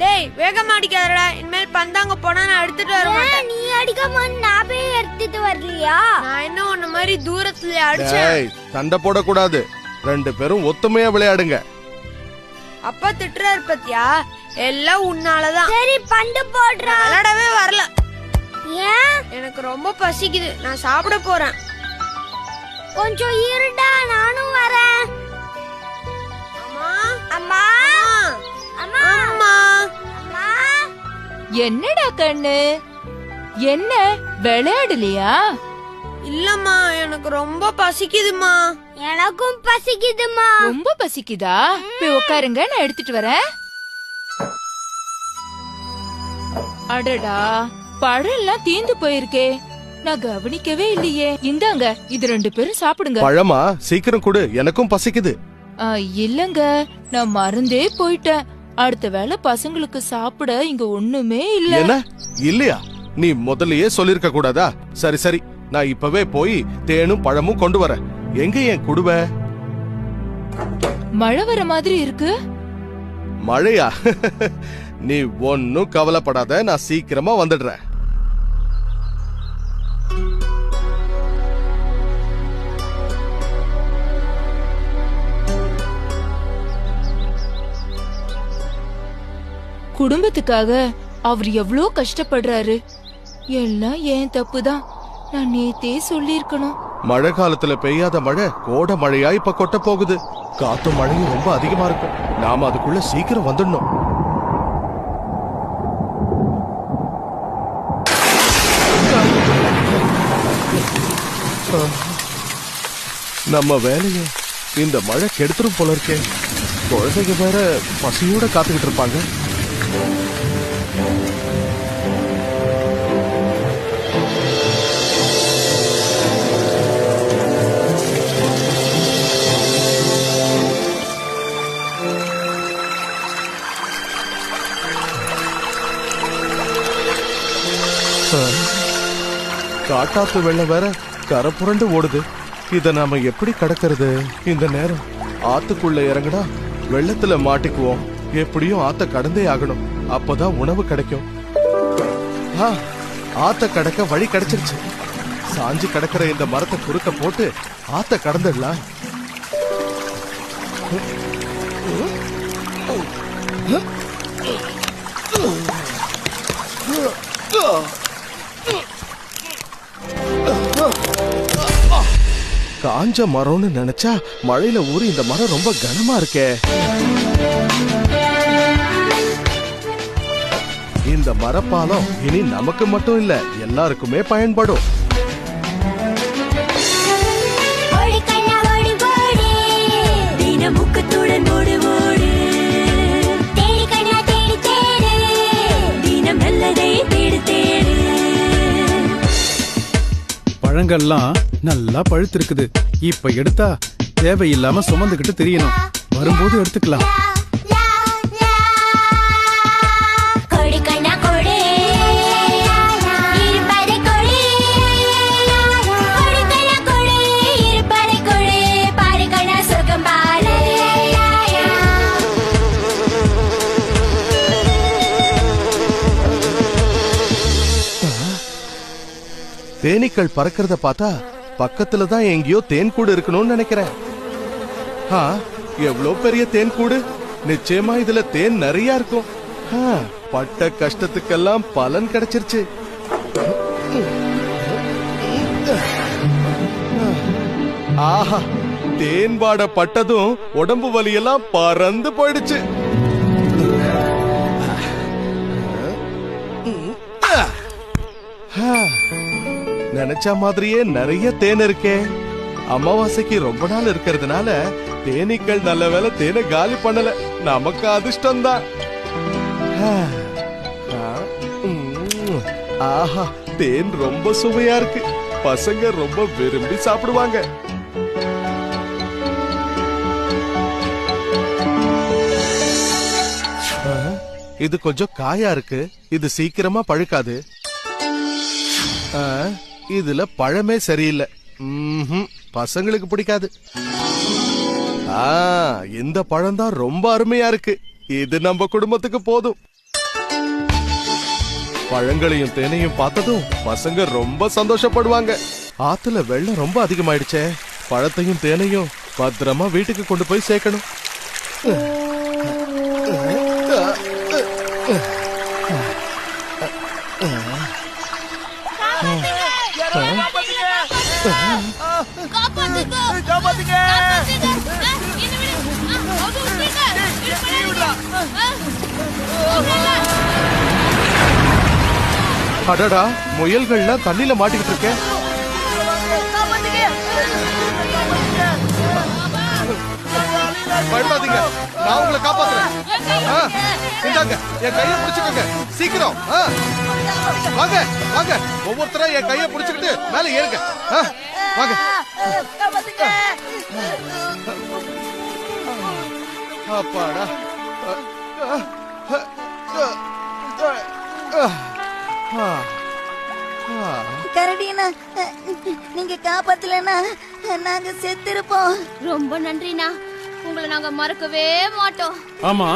டேய் வேகமா அடிக்காதடா. இனிமேல் பந்தாங்க போனா நான் எடுத்துட்டு வர மாட்டேன். நீ அடிக்காம நான் போய் எடுத்துட்டு வரலையா? நான் என்ன உன்ன மாதிரி தூரத்துல அடிச்சேன்? டேய் சண்டை போடக்கூடாது. ரெண்டு பேரும் ஒத்துமையா விளையாடுங்க. அப்பா திட்டுறாரு பத்தியா? எல்லாம் உன்னாலதான். சரி பந்து போடுறா. விளையாடவே வரல. ஏன்? எனக்கு ரொம்ப பசிக்குது. நான் சாப்பிட போறேன். கொஞ்சம் இருடா நானும் வரேன். அம்மா. அம்மா. அம்மா. என்னடா கண்ணு? என்ன விளையாடலையா? இல்லம்மா எனக்கு ரொம்ப பசிக்குதுமா எனக்கும் பசிக்குதுமா ரொம்ப பசிக்குதா? போய் உட்காருங்க நான் எடுத்துட்டு வரேன். அடடா பழம் எல்லாம் தீந்து போயிருக்கே. நான் கவனிக்கவே இல்லையே. இந்தாங்க இது ரெண்டு பேரும் சாப்பிடுங்க. பழமா? சீக்கிரம் கொடு எனக்கும் பசிக்குது. ஆ, இல்லங்க நான் மறந்தே போயிட்டேன். அடுத்த வேளை பசங்களுக்கு சாப்பிட இங்க ஒண்ணுமே இல்ல. என்ன? இல்லையா? நீ முதல்லயே சொல்லிருக்க கூடாதா? சரி சரி. நான் இப்பவே போய் தேனும் பழமும் கொண்டு வரேன். எங்க என் குடுவ? மழை வர மாதிரி இருக்கு. மழையா? நீ ஒன்னும் கவலைப்படாத. நான் சீக்கிரமா வந்துடுறேன். குடும்பத்துக்காக அவர் எவ்வளோ கஷ்டப்படுறாரு. எல்லாம் ஏன் தப்புதான். நான் நேத்தே சொல்லிருக்கணும் மழை காலத்துல பெய்யாத மழை கோடை மழையா இப்ப கொட்ட போகுது. காத்தும் மழையும் ரொம்ப அதிகமா இருக்கும் நாம அதுக்குள்ள சீக்கிரம் வந்துடணும். நம்ம வேலைய இந்த மழை கெடுத்துரும் போல இருக்கே. குழந்தைங்க வேற பசியோட காத்துக்கிட்டு இருப்பாங்க. காட்டாத்து வெள்ளம் வேற கரை புரண்டு ஓடுது. இத நாம எப்படி கடக்கிறது? இந்த நேரம் ஆத்துக்குள்ள இறங்குனா வெள்ளத்துல மாட்டிக்குவோம். எப்படியும் ஆத்த கடந்தே ஆகணும். அப்பதான் உணவு கிடைக்கும். ஆ, ஆத்த கடக்க வழி கிடைச்சிருச்சு. சாஞ்சு கடக்கிற இந்த மரத்தை குறுக்க போட்டு ஆத்த கடந்துடலாம். காஞ்ச மரம்னு நினைச்சா மழையில ஊறி இந்த மரம் ரொம்ப கனமா இருக்கே. இந்த மரப்பாலம் இனி நமக்கு மட்டும் இல்ல எல்லாருக்குமே பயன்படும். ஓடி கண்ணா ஓடி ஓடி. தினமுக்கத்துடன் ஓடு ஓடு. தேடி கண்ணா தேடி தேடி. தினம் நல்லதை தேடு தேடு. பழங்கள்லாம் நல்லா பழுத்திருக்குது. இப்ப எடுத்தா தேவையில்லாம சுமந்துகிட்டு தெரியணும். வரும்போது எடுத்துக்கலாம். தேனீக்கள் பறக்கிறத பார்த்தா பக்கத்துல தான் எங்கேயோ தேன் கூடு இருக்கணும்னு நினைக்கிறேன். ஆ, எவ்வளோ பெரிய தேன் கூடு? நிச்சயமா இதுல தேன் நிறைய இருக்கும். பட்ட கஷ்டத்துக்கெல்லாம் பலன் கிடைச்சிருச்சு. ஆஹா தேன் வாட பட்டதும் உடம்பு வலியெல்லாம் பறந்து போயிடுச்சு. ஆ. நினைச்ச மாதிரியே நிறைய தேன் இருக்கே. அமாவாசைக்கு ரொம்ப நாள் இருக்கிறதுனால தேனீக்கள் நல்ல வேளை தேனை காலி பண்ணல. நமக்கு அதிர்ஷ்டம் தான் ஆஹா தேன் ரொம்ப சுவையா இருக்கு. பசங்க ரொம்ப விரும்பி சாப்பிடுவாங்க. இது கொஞ்சம் காயா இருக்கு. இது சீக்கிரமா பழுக்காது. இதுல பழமே சரியில்லை. பசங்களுக்கு பிடிக்காது. ஆ இந்த பழம் தான் ரொம்ப அருமையா இருக்கு. இது நம்ம குடும்பத்துக்கு போதும். பழங்களையும் தேனையும் பார்த்ததும் பசங்க ரொம்ப சந்தோஷப்படுவாங்க. ஆத்துல வெள்ளம் ரொம்ப அதிகமாயிடுச்சே. பழத்தையும் தேனையும் பத்திரமா வீட்டுக்கு கொண்டு போய் சேர்க்கணும். அடடா முயல்கள்லாம் தண்ணில மாட்டிக்கிட்டு இருக்கேன் பயப்படாதீங்க. நான் உங்களை காப்பாத்துறேன். ஆ, இந்தாங்க என் கையை பிடிச்சுக்கோங்க. சீக்கிரம். ஆ. வாங்க வாங்க. ஒவ்வொருத்தரா என் கையை பிடிச்சுக்கிட்டு மேல ஏறுங்க. ஆ, வாங்க. அப்பாடா. கரடினா நீங்க காப்பாத்தலனா நாங்க செத்திருப்போம். ரொம்ப நன்றிண்ணா. உங்களை நாங்க மறக்கவே மாட்டோம். ஆமா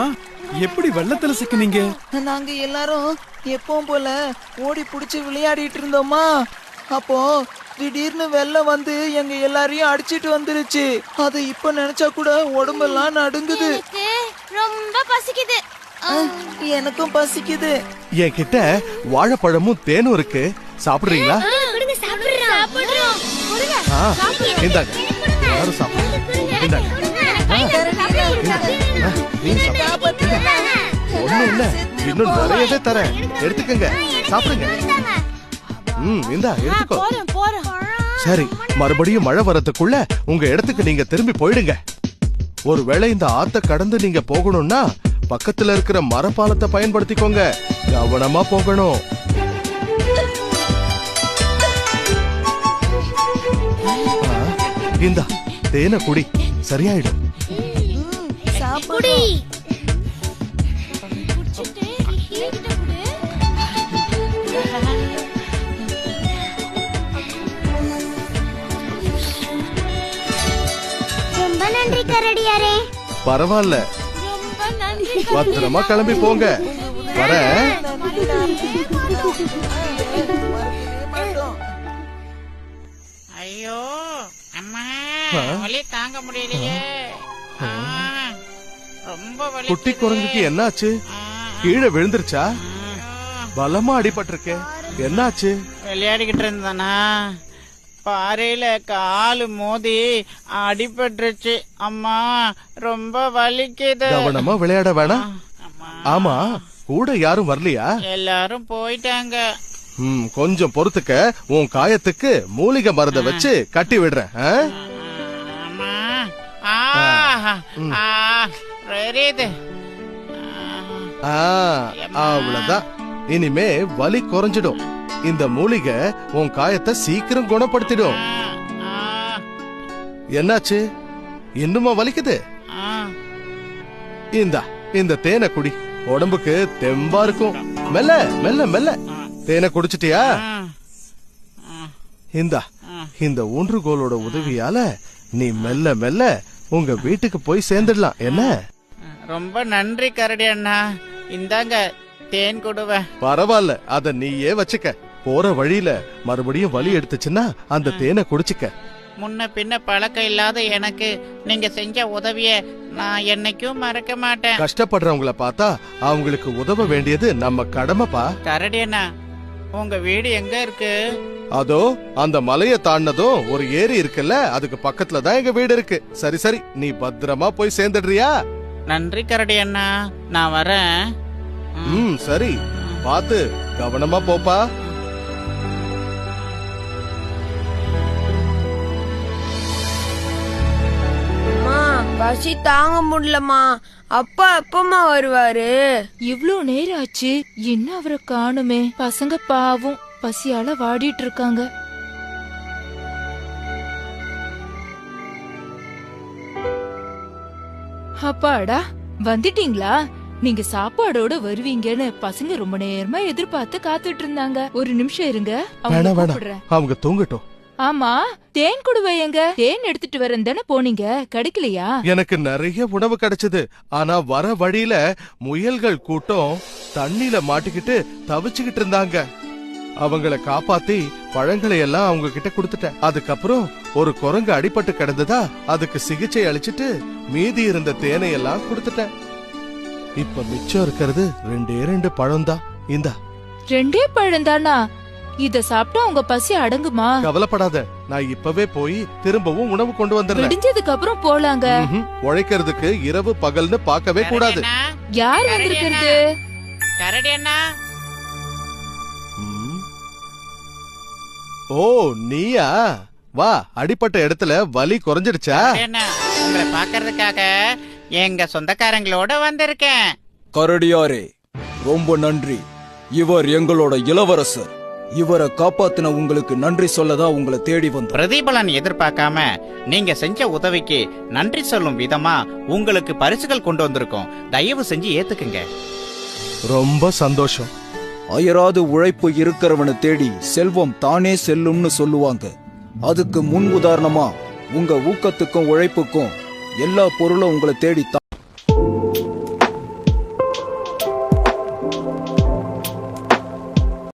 எப்படி வெள்ளத்துல சிக்கினீங்க? நாங்க எல்லாரும் எப்பவும் போல ஓடி புடிச்சு விளையாடிட்டு இருந்தோமா? அப்போ திடீர்னு வெள்ளம் வந்து எங்க எல்லாரையும் அடிச்சிட்டு வந்துருச்சு. அது இப்ப நினைச்சா கூட உடம்பெல்லாம் நடுங்குது. ரொம்ப பசிக்குது. எனக்கும் பசிக்குது. என்கிட்ட வாழைப்பழமும் தேனும் இருக்கு. சாப்பிடுறீங்களா? கொடுங்க சாப்பிடுறோம். சாப்பிடுறோம் கொடுங்க ஆ, இந்தாங்க. யாரும் சாப்பிடுங்க. இந்தாங்க. இன்னும் நிறையவே தரேன். எடுத்துக்கங்க. சாப்பிடுங்க. ம் இந்தா எடுத்துக்கோ. சரி மறுபடியும் மழை வரதுக்குள்ள உங்க இடத்துக்கு நீங்க திரும்பி போயிடுங்க. ஒருவேளை இந்த ஆத்த கடந்து நீங்க போகணும்னா பக்கத்துல இருக்கிற மரப்பாலத்தை பயன்படுத்திக்கோங்க. கவனமா போகணும். ஆ, இந்தா தேனை குடி. சரியாயிடும். நன்றி கரடியாரே. பரவாயில்ல பத்திரமா கிளம்பி போங்க. வரேன் ஐயோ அம்மா? வலி தாங்க முடியலையே. ரொம்ப வலி குட்டி குரங்குக்கு என்னாச்சு? கீழே விழுந்துருச்சா? பலமா அடிபட்டிருக்கே. என்னாச்சு? விளையாடிக்கிட்டு இருந்தானா? பாறையில காலு மோதி அடிபட்டுருச்சு. அம்மா ரொம்ப வலிக்குது. கவனமா விளையாட வேணாம். ஆமா கூட யாரும் வரலையா? எல்லாரும் போயிட்டாங்க. ம் கொஞ்சம் பொறுத்துக்க. உன் காயத்துக்கு மூலிகை மருந்த வச்சு கட்டி விடுறேன். ஆ? அம்மா ஆ ஆ எரியுது ஆ, ஆ, அவ்வளவுதான். இனிமே வலி குறைஞ்சிடும். இந்த மூலிகை உன் காயத்தை சீக்கிரம் குணப்படுத்திடும். என்னாச்சு? இன்னுமா வலிக்குது? இந்தா இந்த தேனை குடி. உடம்புக்கு தெம்பா இருக்கும். மெல்ல மெல்ல மெல்ல. தேனை குடிச்சிட்டியா? இந்தா இந்த ஊன்றுகோலோட உதவியால நீ மெல்ல மெல்ல உங்க வீட்டுக்கு போய் சேர்ந்துடலாம். என்ன? ரொம்ப நன்றி கரடி அண்ணா. இந்தாங்க தேன் கொடுவேன் பரவாயில்ல அத நீயே வச்சுக்க. போற வழியில மறுபடியும் வலி எடுத்துச்சுன்னா அந்த தேனை குடிச்சுக்க. முன்ன பின்ன பழக்கம் இல்லாத எனக்கு. நீங்க செஞ்ச உதவிய நான் என்னைக்கும் மறக்க மாட்டேன். கஷ்டப்படுறவங்கள பார்த்தா அவங்களுக்கு உதவ வேண்டியது நம்ம கடமைப்பா. கரடி அண்ணா உங்க வீடு எங்க இருக்கு? அதோ அந்த மலைய தாண்டதும் ஒரு ஏரி இருக்குல்ல அதுக்கு பக்கத்துல தான் எங்க வீடு இருக்கு. சரி சரி நீ பத்திரமா போய் சேர்ந்துடுறியா? நன்றி கரடி அண்ணா நான் வரேன். ம். சரி. பாத்து கவனமா போப்பா. அம்மா பசி தாங்க முடியலம்மா. அப்பா எப்பமா வருவாரு? இவ்ளோ நேரம் ஆச்சு. என்ன அவரை காணுமே? பசங்க பாவம். பசியால வாடிட்டு இருக்காங்க. அப்பாடா வந்துட்டீங்களா? நீங்க சாப்பாடோட வருவீங்கன்னு பசங்க ரொம்ப நேரமா எதிர்பார்த்து காத்துட்டு இருந்தாங்க. ஒரு நிமிஷம் இருங்க. கூப்பிடுறேன். அவங்க தூங்கட்டும். ஆமா தேன் குடுவை எங்க தேன் எடுத்துட்டு வரேன் தானே போனீங்க. கிடைக்கலையா? எனக்கு நிறைய உணவு கிடைச்சது. ஆனா வர வழியில முயல்கள் கூட்டம் தண்ணியில மாட்டிக்கிட்டு தவிச்சுக்கிட்டு இருந்தாங்க. அவங்கள காப்பாத்தி பழங்களை எல்லாம் அவங்க கிட்ட கொடுத்துட்டேன். அதுக்கப்புறம் ஒரு குரங்கு அடிபட்டு கிடந்ததா அதுக்கு சிகிச்சை அளிச்சிட்டு மீதி இருந்த தேனை எல்லாம் கொடுத்துட்டேன். இப்ப மிச்சம் இருக்கிறது ரெண்டே ரெண்டு பழம்தான். இந்தா. ரெண்டே பழம்தானா இத சாப்பிட்டா உங்க பசி அடங்குமா? கவலைப்படாத. நான் இப்பவே போய் திரும்பவும் உணவு கொண்டு வந்துடுறேன். விடிஞ்சதுக்கு அப்புறம் போலாங்க. ம்ஹும். உழைக்கிறதுக்கு இரவு பகல்னு பார்க்கவே கூடாது. கரடி அண்ணா, யார் வந்திருக்கிறது? கரடி அண்ணா. ம். ஓ நீயா? வா அடிப்பட்ட இடத்துல வலி குறைஞ்சிடுச்சா கரடி அண்ணா, உங்களை பாக்குறதுக்காக எங்க சொந்தக்காரங்களோட வந்திருக்கேன். கரடியாரே ரொம்ப நன்றி. இவர் எங்களோட இளவரசர். இவரை காப்பாத்தின உங்களுக்கு நன்றி சொல்லதான் உங்களை தேடி வந்தோம். பிரதிபலன் எதிர்பார்க்காம நீங்க செஞ்ச உதவிக்கு நன்றி சொல்லும் விதமா உங்களுக்கு பரிசுகள் கொண்டு வந்திருக்கோம். தயவு செஞ்சு ஏத்துக்குங்க. ரொம்ப சந்தோஷம். அயராது உழைப்பு இருக்கிறவனை தேடி செல்வம் தானே செல்லும்னு சொல்லுவாங்க. அதுக்கு முன் உதாரணமா உங்க ஊக்கத்துக்கும் உழைப்புக்கும் எல்லா பொருளும் உங்களை தேடி